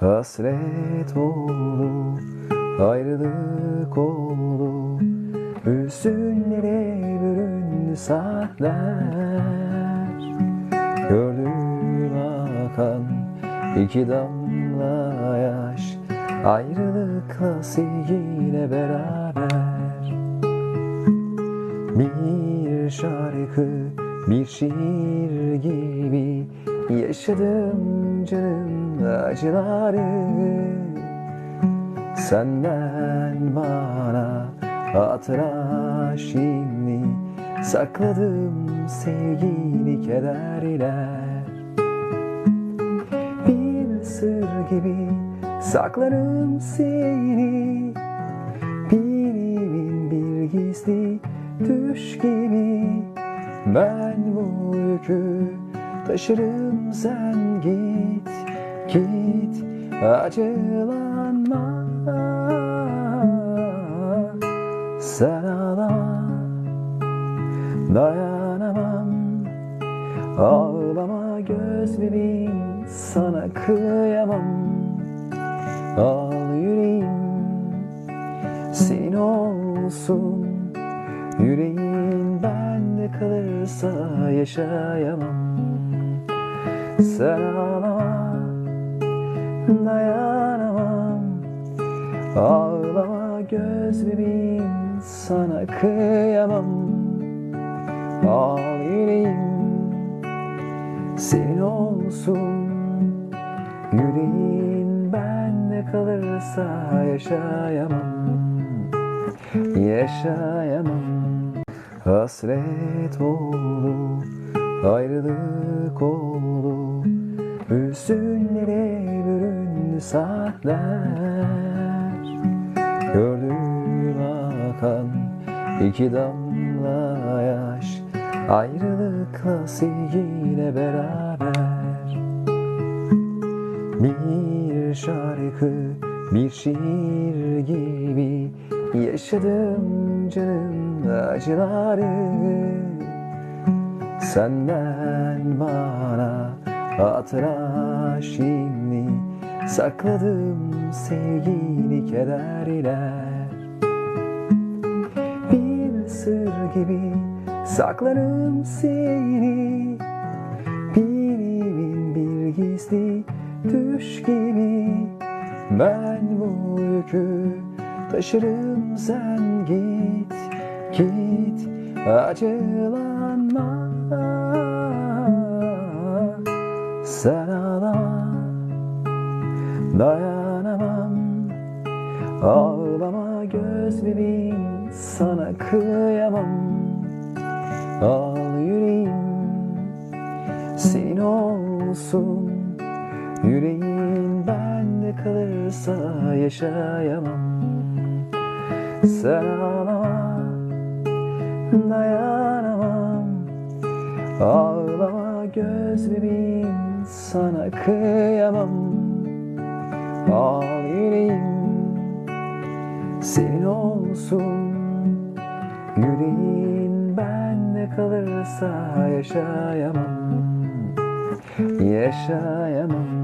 Hasret oldu, ayrılık oldu. Hüzünlere büründü saatler. Gördüm akan iki damla yaş Ayrılıkla sevgiyle beraber. Bir şarkı, bir şiir gibi Yaşadım canım acıları Senden bana hatıra şimdi Sakladım sevgili kederler Bir sır gibi saklarım seni Birimin bir gizli düş gibi Ben bu yükü taşırım sen git Git acılanma. Sen ağlama dayanamam. Ağlama göz bebeğim sana kıyamam. Al yüreğim senin olsun Yüreğin bende kalırsa yaşayamam. Sen ağlama dayanamam. Ağlama göz bebeğim sana kıyamam. Al yüreğim senin olsun. Yüreğin bende kalırsa yaşayamam. Yaşayamam Hasret oldu Ayrılık oldu Hüzünlere büründü saatler. Gördüm akan iki damla yaş. Ayrılıkla sevgiyle beraber. Bir şarkı, bir şiir gibi Yaşadım canım acıları Senden bana hatıra şimdi Sakladım sevgili kederler. Bir sır gibi saklarım seni. Birimin bir gizli düş gibi Ben bu yükü taşırım sen git Git acılanma. Ağlama dayanamam. Ağlama göz bebeğim sana kıyamam. Al yüreğim senin olsun. Yüreğin bende kalırsa yaşayamam. Sen ağlama dayanamam. Ağlama göz bebeğim sana kıyamam. Al yüreğim senin olsun. Yüreğin bende kalırsa yaşayamam. Yaşayamam